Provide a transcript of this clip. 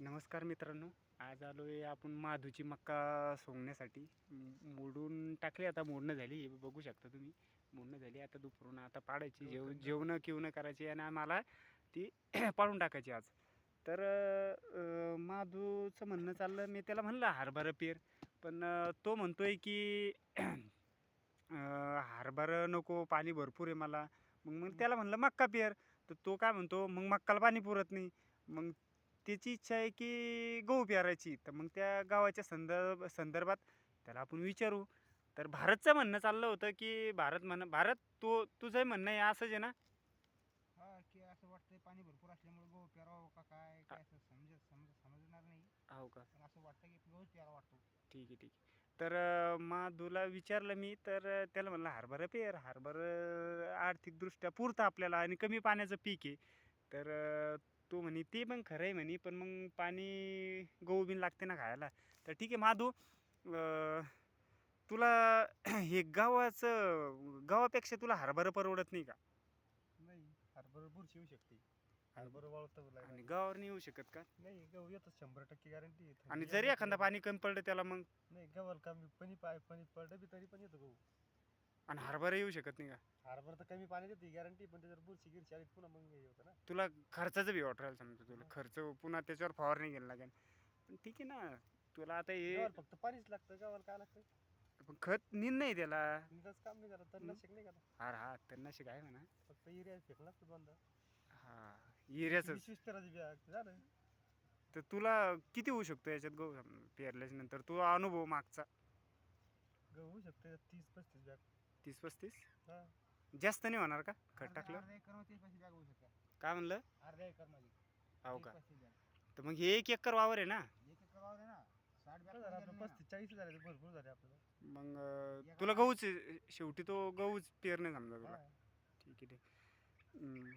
नमस्कार मित्रांनो आज आलो आहे आपण माधूची मक्का सोंगण्यासाठी. मोडून टाकली आता मोडणं झाली हे बघू शकता तुम्ही. मोडणं झाली आता दुपारून आता पाडायची जेव जेवणं किवणं करायची आणि आम्हाला ती पाडून टाकायची आज. तर माधूचं म्हणणं चाललं मी त्याला म्हणलं हरभरा पेर. पण तो म्हणतोय की अं, हरभरा नको पाणी भरपूर आहे मला. मग मग त्याला म्हणलं मक्का पेर. तर तो काय म्हणतो मग मक्काला पाणी पुरत नाही. मग त्याची इच्छा आहे की गहू पेरायची. तर मग त्या गावाच्या संदर्भ संदर्भात त्याला आपण विचारू. तर भारतचं म्हणणं चाललं होतं की भारत म्हण भारत तो तुझं म्हणणं आहे असंच आहे ना? हा की असं वाटतंय पाणी भरपूर असल्यामुळे गहू पेरावं का काय? काय असं समज समज समजणार नाही. हो का? पण असं वाटतं की गहूच पेरावा वाटतो. ठीक आहे ठीक आहे. तर अं, माधूला विचारलं मी तर त्याला म्हणलं हरभरा पेर हरभरा आर्थिकदृष्ट्या पुरतं आपल्याला आणि कमी पाण्याचं पीक आहे. तर तो म्हणे ते पण खरं आहे म्हणे पण मग पाणी गहू बिन लागते ना खायला. तर ठीक आहे माधू तुला हे गावाचं गावापेक्षा तुला हरभरा परवडत नाही का? नाही हरभरा बुरशी येऊ शकते. हरभरा वाळतं आणि गावावर नाही येऊ शकत का? नाही गहू येतच शंभर टक्के गॅरंटी आणि जरी एखादा पाणी कमी पडलं त्याला मग? नाही गव्हाला कमी पाणी पाय पाणी पडलं बी तरी पण येतं गहू. आणि हरभरा येऊ शकत नाही का? हरभरा तर कमी पाणी देते गॅरंटी पण त्याच्यावर बुरशी गिरशी आली पुन्हा मग हे होतं ना. तुला खर्चाचं बी वाटरायला समजा तुला. खर्च पुन्हा त्याच्यावर फवारणी घ्यायला लागेल. पण ठीक आहे ना तुला आता हे फक्त पाणीच लागतं गव्हाला काय लागतं? पण खत निन नाही त्याला. काम नाही करत तर. नशक नाही करत हार हा तन्नाशिक आहे म्हणा. फक्त एरिया फेकला असतो दोनदा. हा युरियाच वीस वीस तेराची बॅग झालं. तर तुला किती होऊ शकतो याच्यात गहू? पेरल्याच्या नंतर तुझा अनुभव मागचा. गहू होऊ शकते तीस पस्तीस बॅग. तीस पस्तीस? हा. जास्त नाही होणार का? खत टाकलं? अर्धा एकरमध्ये तीस पस्तीस बॅग होऊ शकतात काय म्हणलं? अर्धा एकरमध्ये. हो तीस का? पस्तीस तर मग हे एक एकर वावर आहे ना? एक एकर वावर आहे ना. साठ बॅग पस्तीस चाळीस झाले भरपूर झाले आपल्याला. मग अं, तुला गहूच आहे. शेवटी तो गहूच पेरणे समजा तुला. हा. ठीक आहे ठीक. हम्म.